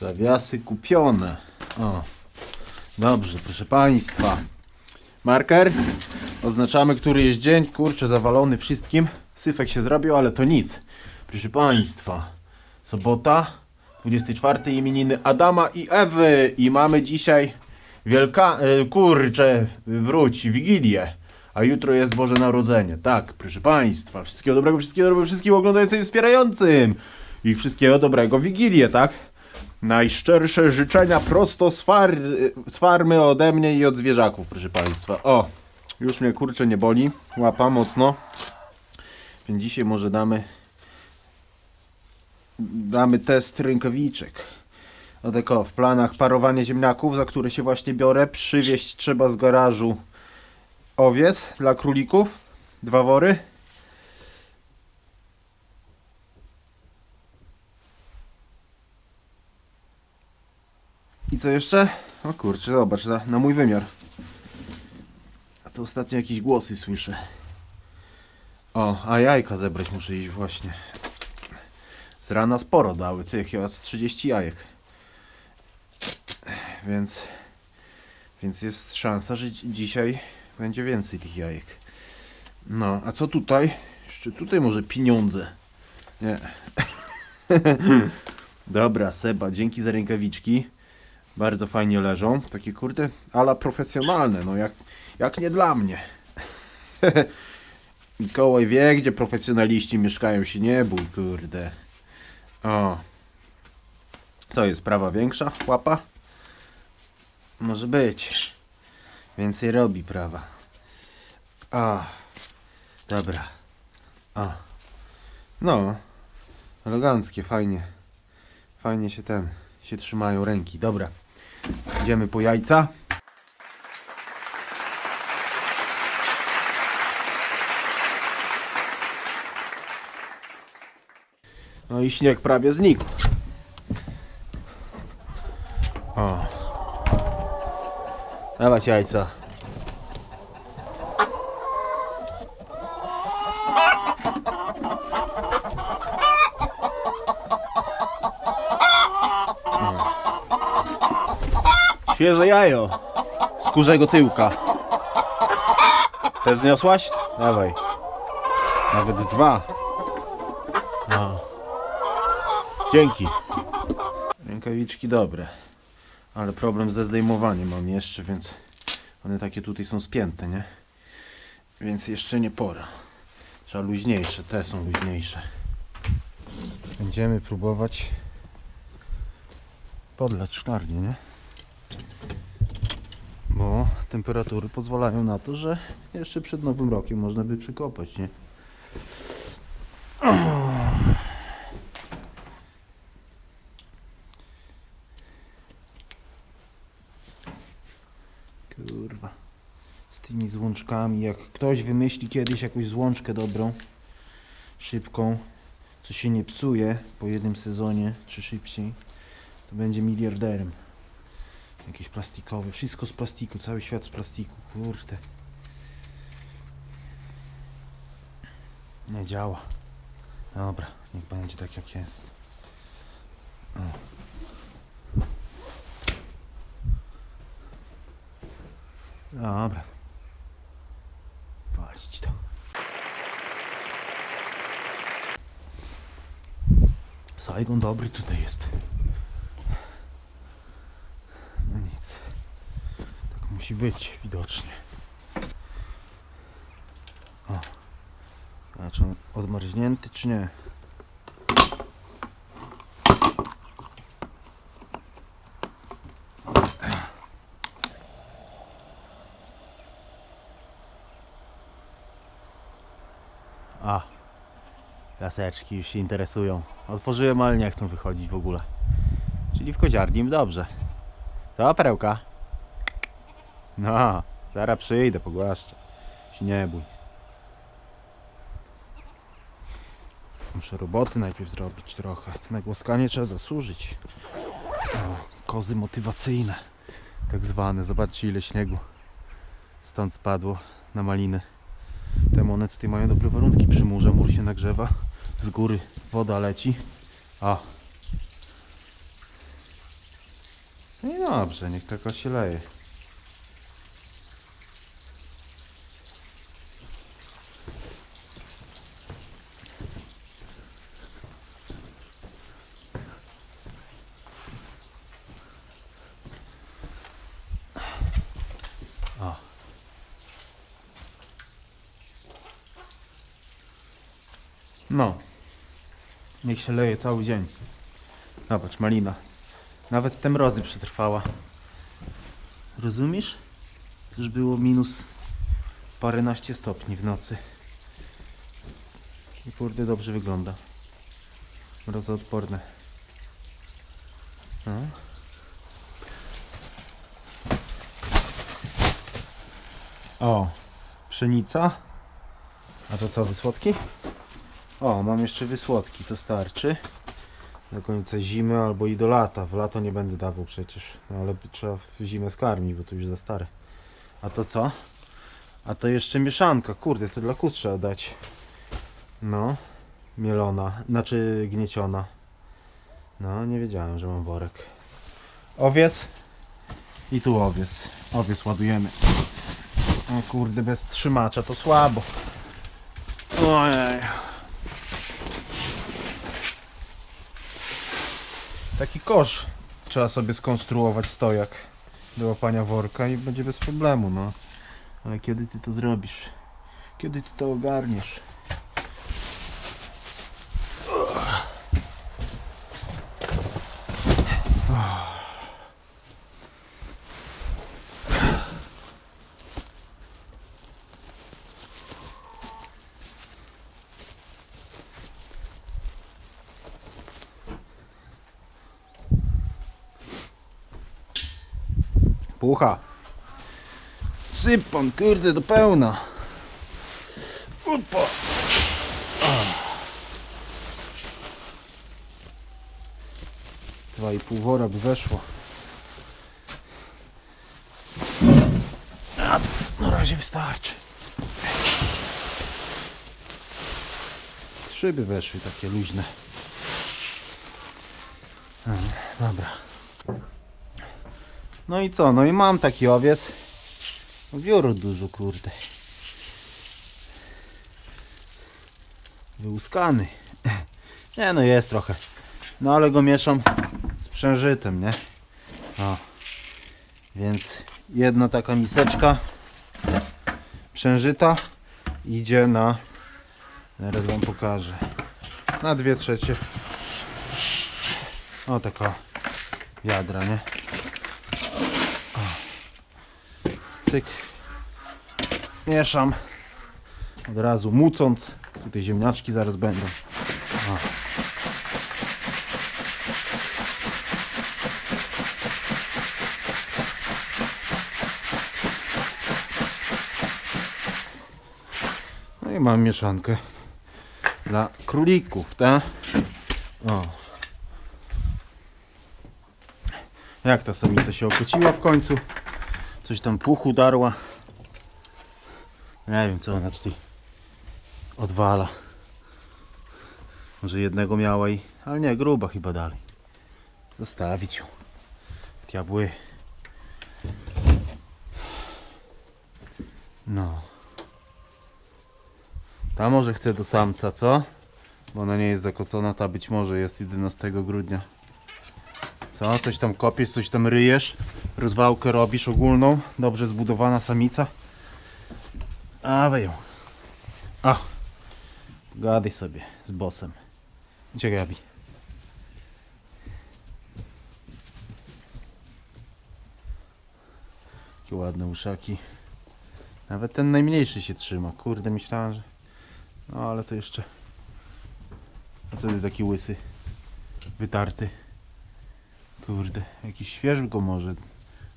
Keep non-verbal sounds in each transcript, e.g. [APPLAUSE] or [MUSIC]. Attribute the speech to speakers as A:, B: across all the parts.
A: Zawiasy kupione. O. Dobrze, proszę Państwa. Marker. Oznaczamy, który jest dzień. Kurczę, zawalony wszystkim. Syfek się zrobił, ale to nic. Proszę Państwa. Sobota. 24 imieniny Adama i Ewy. I mamy dzisiaj wielka... e, Kurczę, wróć, Wigilię. A jutro jest Boże Narodzenie. Tak, proszę Państwa. Wszystkiego dobrego, wszystkiego dobrego wszystkim oglądającym i wspierającym. I wszystkiego dobrego Wigilię, tak? Najszczersze życzenia prosto z, far, z farmy ode mnie i od zwierzaków, proszę Państwa. O, już mnie kurczę nie boli, łapa mocno. Więc dzisiaj może damy damy test rękawiczek. No tak o, w planach parowanie ziemniaków, za które się właśnie biorę. Przywieźć trzeba z garażu owiec dla królików. Dwa wory. I co jeszcze? O kurczę, zobacz, na, na mój wymiar. A to ostatnio jakieś głosy słyszę. O, a jajka zebrać muszę iść właśnie. Z rana sporo dały, tych chyba z 30 jajek. Więc, więc jest szansa, że dzi- dzisiaj będzie więcej tych jajek. No, a co tutaj? Jeszcze tutaj może pieniądze. Nie. [LAUGHS] Dobra, Seba, dzięki za rękawiczki. Bardzo fajnie leżą. Takie kurde, ala profesjonalne, no jak, jak nie dla mnie. [LAUGHS] Mikołaj wie, gdzie profesjonaliści mieszkają, się nie bój, kurde. O. To jest prawa większa, łapa? Może być. Więcej robi prawa. O. Dobra. O. No. Eleganckie, fajnie. Fajnie się ten, się trzymają ręki. Dobra. Idziemy po jajca. No i śnieg prawie znikł. O. Dawać jajca. Świeże jajo z kurzego tyłka. Te zniosłaś? Dawaj. Nawet dwa. No. Dzięki. Rękawiczki dobre. Ale problem ze zdejmowaniem mam jeszcze, więc one takie tutaj są spięte, nie? Więc jeszcze nie pora. Trzeba luźniejsze, te są luźniejsze. Będziemy próbować podlać szklarnię, nie? Bo temperatury pozwalają na to, że jeszcze przed nowym rokiem można by przykopać, nie? Kurwa. Z tymi złączkami. Jak ktoś wymyśli kiedyś jakąś złączkę dobrą, szybką, co się nie psuje po jednym sezonie, czy szybciej, to będzie miliarderem. Jakieś plastikowe. Wszystko z plastiku. Cały świat z plastiku. Kurde. Nie działa. Dobra, niech będzie tak jak jest. O. Dobra. Walić to. Saigon dobry tutaj jest. No nic. Tak być widocznie. O. A czy on odmarznięty czy nie? A. Laseczki już się interesują. Otworzyłem, ale nie chcą wychodzić w ogóle. Czyli w koziarni im dobrze. To perełka. No, zaraz przyjdę, pogłaszczę. Się nie bój. Muszę roboty najpierw zrobić trochę. Na głoskanie trzeba zasłużyć. O, kozy motywacyjne. Tak zwane. Zobaczcie ile śniegu stąd spadło na maliny. Temu one tutaj mają dobre warunki przy murze. Mur się nagrzewa. Z góry woda leci. A. No i dobrze, niech tylko się leje. O. No. Niech się leje cały dzień. Zobacz, malina. Nawet te mrozy przetrwała. Rozumiesz? Już było minus paręnaście stopni w nocy. I kurde dobrze wygląda. Mrozoodporne. No. O, pszenica. A to co, wysłodki? O, mam jeszcze wysłodki, to starczy. Do końca zimy albo i do lata. W lato nie będę dawał przecież. No ale trzeba w zimę skarmić, bo to już za stare. A to co? A to jeszcze mieszanka. Kurde, to dla kóz trzeba dać. No. Mielona. Znaczy gnieciona. No, nie wiedziałem, że mam worek. Owiec. I tu owiec. Owiec ładujemy. O kurde, bez trzymacza to słabo. Ojej. Taki kosz trzeba sobie skonstruować stojak do łapania worka i będzie bez problemu, no. Ale kiedy ty to zrobisz? Kiedy ty to ogarniesz? Pucha. Syp kurde, do pełna. Upa. Dwa i pół wora by weszło. Na razie wystarczy. Trzy by weszły takie luźne. Dobra. No i co? No i mam taki owiec. Wiór dużo, kurde. Wyłuskany. [LAUGHS] Nie no, jest trochę. No ale go mieszam z przężytem, nie? O. Więc jedna taka miseczka przężyta idzie na... Zaraz wam pokażę. Na dwie trzecie. O taka wiadra, nie? Cyk mieszam. Od razu mucąc. Tutaj ziemniaczki zaraz będą. No i mam mieszankę dla królików tak? o. Jak ta samica się okociła w końcu Coś tam puchu darła. Nie wiem co ona tutaj odwala. Może jednego miała i... Ale nie, gruba chyba dalej. Zostawić ją. Diabły. No. Ta może chce do samca, co? Bo ona nie jest zakocona, ta być może jest 11 grudnia. Co? Coś tam kopiesz, coś tam ryjesz, rozwałkę robisz ogólną, dobrze zbudowana samica. A ją. A, gadaj sobie z bossem. Gdzie Gabi? Jakie ładne uszaki. Nawet ten najmniejszy się trzyma. Kurde, myślałem, że... No ale to jeszcze... A wtedy taki łysy. Wytarty. Kurde, jakiś świeży go może.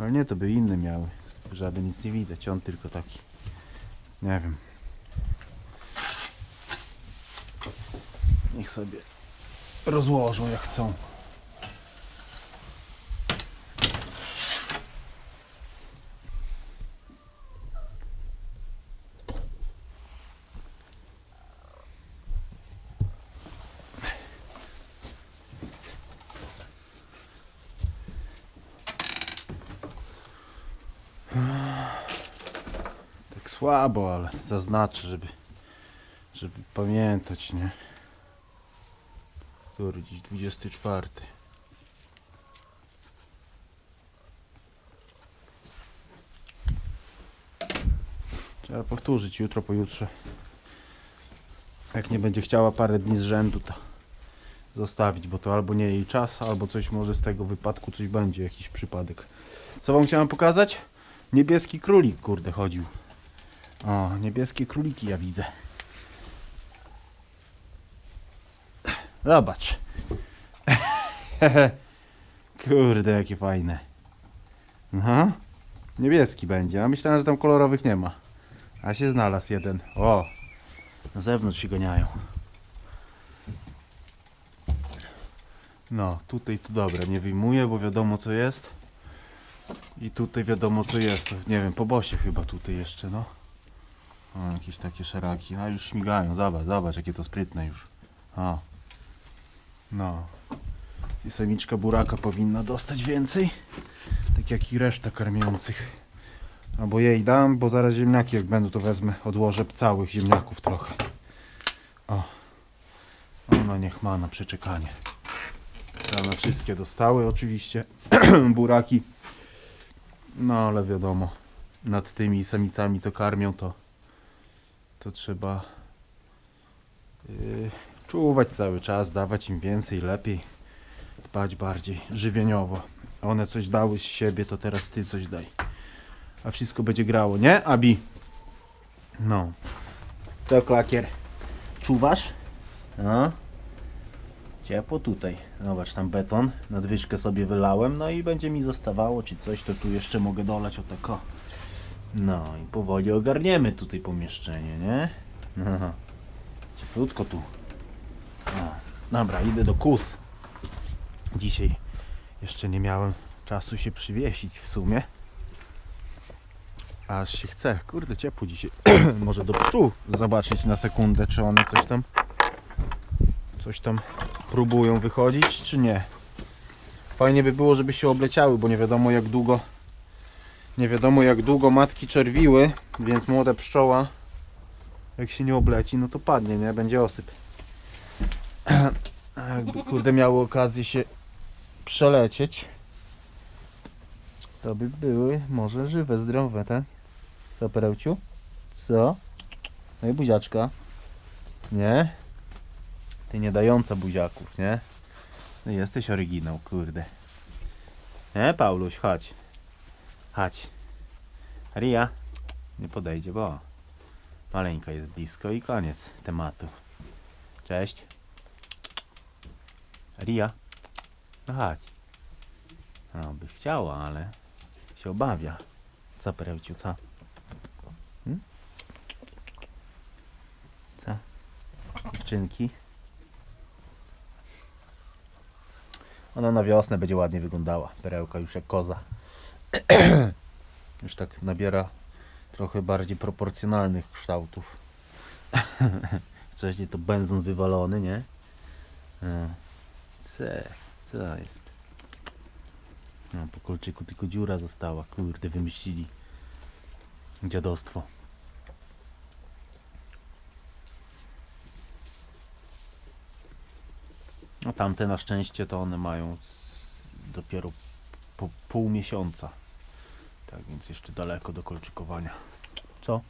A: Ale nie, to by inne miały. Żaden nic nie widać, on tylko taki. Nie wiem. Niech sobie rozłożą jak chcą. Słabo, ale zaznaczę, żeby, żeby pamiętać, nie? Który dziś 24. Trzeba powtórzyć jutro, pojutrze. Jak nie będzie chciała parę dni z rzędu, to zostawić, bo to albo nie jej czas, albo coś może z tego wypadku coś będzie, jakiś przypadek. Co wam chciałem pokazać? Niebieski królik, kurde, chodził. O, niebieskie króliki ja widzę. Zobacz. [LAUGHS] Kurde, jakie fajne. Aha. Niebieski będzie, a myślałem, że tam kolorowych nie ma. A się znalazł jeden. O! Na zewnątrz się ganiają. No, tutaj to dobra, nie wyjmuję, bo wiadomo co jest. I tutaj wiadomo co jest. Nie wiem, po bosie chyba tutaj jeszcze, no. O, jakieś takie szeraki. A już śmigają, zobacz, zobacz jakie to sprytne już. O. No. I samiczka buraka powinna dostać więcej. Tak jak i reszta karmiących. Albo jej dam, bo zaraz ziemniaki jak będą to wezmę, odłożę całych ziemniaków trochę. O. Ona niech ma na przeczekanie. One wszystkie dostały oczywiście. [CLEARS THROAT] Buraki. No ale wiadomo. Nad tymi samicami co karmią to to trzeba yy, czuwać cały czas, dawać im więcej, lepiej, dbać bardziej żywieniowo. One coś dały z siebie, to teraz ty coś daj. A wszystko będzie grało, nie, Abi? No. Co, klakier? Czuwasz? No. Ciepło tutaj. Zobacz, tam beton. Nadwyżkę sobie wylałem, no i będzie mi zostawało, czy coś, to tu jeszcze mogę dolać o tako. No i powoli ogarniemy tutaj pomieszczenie, nie? Aha. Cieplutko tu. Dobra, idę do kus. Dzisiaj jeszcze nie miałem czasu się przywiesić w sumie. Aż się chce. Kurde, ciepło dzisiaj. [CLEARS THROAT] Może do pszczół zobaczyć na sekundę, czy one coś tam coś tam próbują wychodzić, czy nie. Fajnie by było, żeby się obleciały, bo nie wiadomo jak długo nie wiadomo jak długo matki czerwiły, więc młoda pszczoła jak się nie obleci, no to padnie, nie? Będzie osyp. [CLEARS THROAT] Jakby kurde miały okazję się przelecieć, to by były może żywe, zdrowe, tak? Co, perełciu? Co? No i buziaczka. Nie? Ty nie dająca buziaków, nie? No jesteś oryginał, kurde. Nie, Pauluś, chodź. Chodź. Ria. Nie podejdzie, bo maleńka jest blisko i koniec tematu. Cześć. Ria. No chodź. No, by chciała, ale się obawia. Co, perełciu, co? Hmm? Co? Dziewczynki? Ona na wiosnę będzie ładnie wyglądała. Perełka już jak koza. [CLEARS THROAT] Już tak nabiera trochę bardziej proporcjonalnych kształtów. [LAUGHS] Wcześniej to benzon wywalony, nie? No. Co? Co jest? No, po kolczyku tylko dziura została. Kurde, wymyślili. Dziadostwo. No tamte na szczęście to one mają dopiero po pół miesiąca. Tak więc jeszcze daleko do kolczykowania. Co?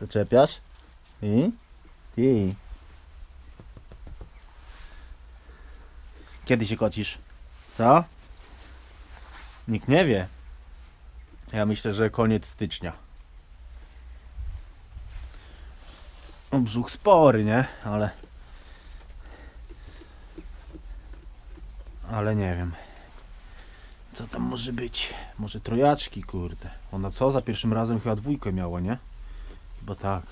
A: Zaczepiasz? I? Ty. Kiedy się kocisz? Co? Nikt nie wie. Ja myślę, że koniec stycznia. No, brzuch spory, nie? Ale... Ale nie wiem. Co tam może być? Może trojaczki, kurde. Ona co? Za pierwszym razem chyba dwójkę miała, nie? Chyba tak.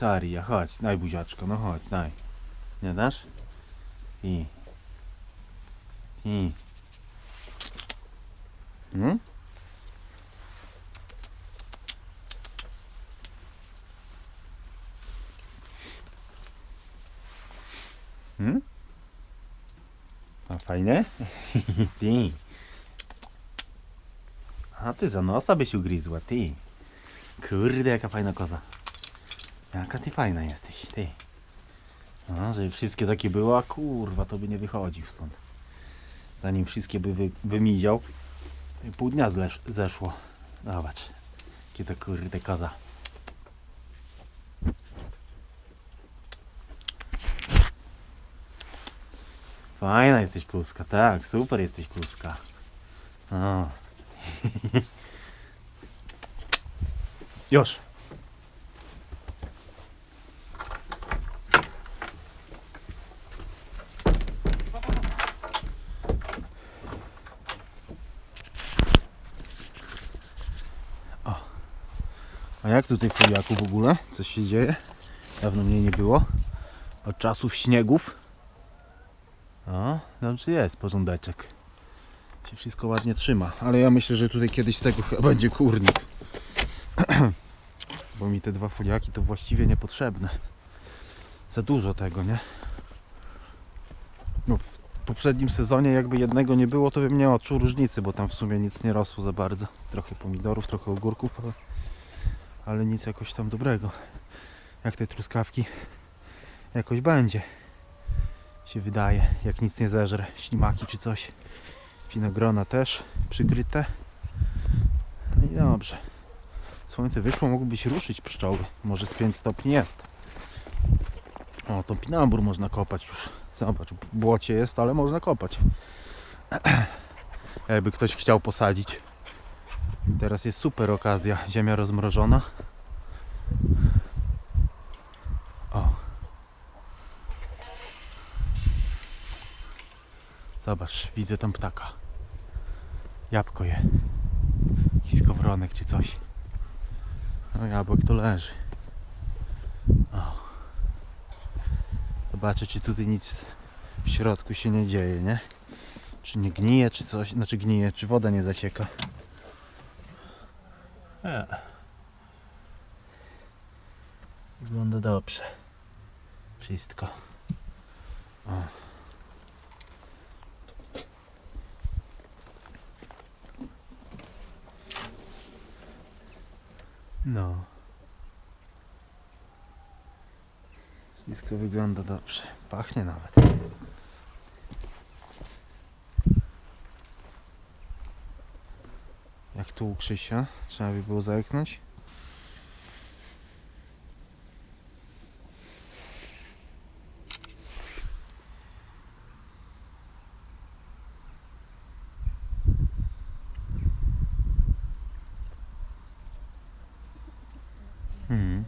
A: Caria, chodź, daj buziaczko, no chodź, daj. Nie dasz? I. I. Hmm? Hmm? A fajnie? [LAUGHS] Ty. A ty za nosa byś ugryzła, ty. Kurde, jaka fajna koza. Jaka ty fajna jesteś, ty. No, żeby wszystkie takie były, a kurwa, to by nie wychodził stąd. Zanim wszystkie by wy, wymiział, pół dnia zlesz, zeszło. Zobacz, jakie to kurde koza. Fajna jesteś kluska, tak, super jesteś kluska. O. [LAUGHS] Już. O. A jak tutaj w Poliaku w ogóle? Coś się dzieje? Dawno mnie nie było. Od czasów śniegów. O, dobrze jest porządeczek. Się wszystko ładnie trzyma. Ale ja myślę, że tutaj kiedyś z tego chyba będzie kurnik. [CLEARS THROAT] Bo mi te dwa foliaki to właściwie niepotrzebne. Za dużo tego, nie? No, w poprzednim sezonie jakby jednego nie było, to bym nie odczuł różnicy, bo tam w sumie nic nie rosło za bardzo. Trochę pomidorów, trochę ogórków, ale, ale nic jakoś tam dobrego. Jak te truskawki jakoś będzie się wydaje, jak nic nie zeżre, ślimaki czy coś. Winogrona też przykryte. No i dobrze. Słońce wyszło, mogłyby się ruszyć pszczoły. Może z 5 stopni jest. O, to pinambur można kopać już. Zobacz, błocie jest, ale można kopać. [CLEARS THROAT] Jakby ktoś chciał posadzić. Teraz jest super okazja. Ziemia rozmrożona. Zobacz, widzę tam ptaka. Jabłko je. Jakiś skowronek czy coś. No jabłek to leży. O. Zobaczę czy tutaj nic w środku się nie dzieje, nie? Czy nie gnije, czy coś, znaczy gnije, czy woda nie zacieka. Nie. Wygląda dobrze. Wszystko. O. No. Wszystko wygląda dobrze. Pachnie nawet. Jak tu u Krzysia? Trzeba by było zerknąć. Mhm.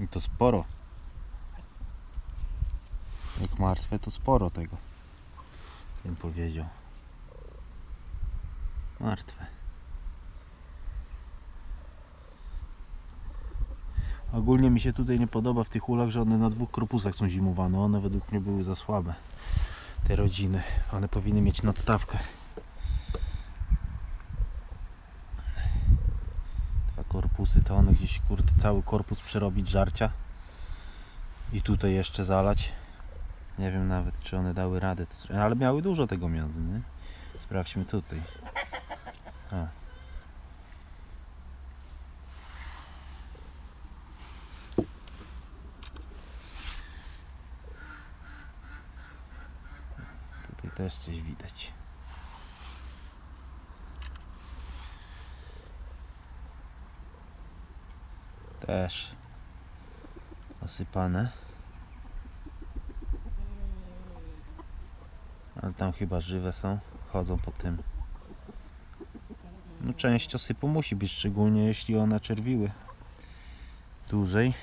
A: I to sporo. Jak martwe, to sporo tego. Bym powiedział. Martwe. Ogólnie mi się tutaj nie podoba w tych ulach, że one na dwóch korpusach są zimowane. One według mnie były za słabe. Te rodziny. One powinny mieć nadstawkę. Dwa korpusy to one gdzieś kurde cały korpus przerobić żarcia. I tutaj jeszcze zalać. Nie wiem nawet czy one dały radę. Ale miały dużo tego miodu, nie? Sprawdźmy tutaj. A. Tutaj też coś widać. Też osypane. Ale tam chyba żywe są, chodzą po tym. No część osypu musi być, szczególnie jeśli one czerwiły dłużej.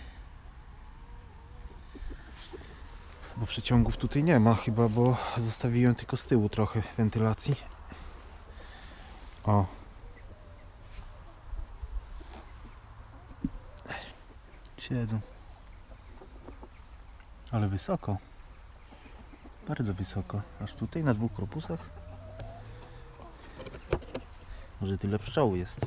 A: Bo przeciągów tutaj nie ma chyba, bo zostawiłem tylko z tyłu trochę wentylacji. O. Siedzą. Ale wysoko. Bardzo wysoko. Aż tutaj na dwóch korpusach. Może tyle pszczół jest.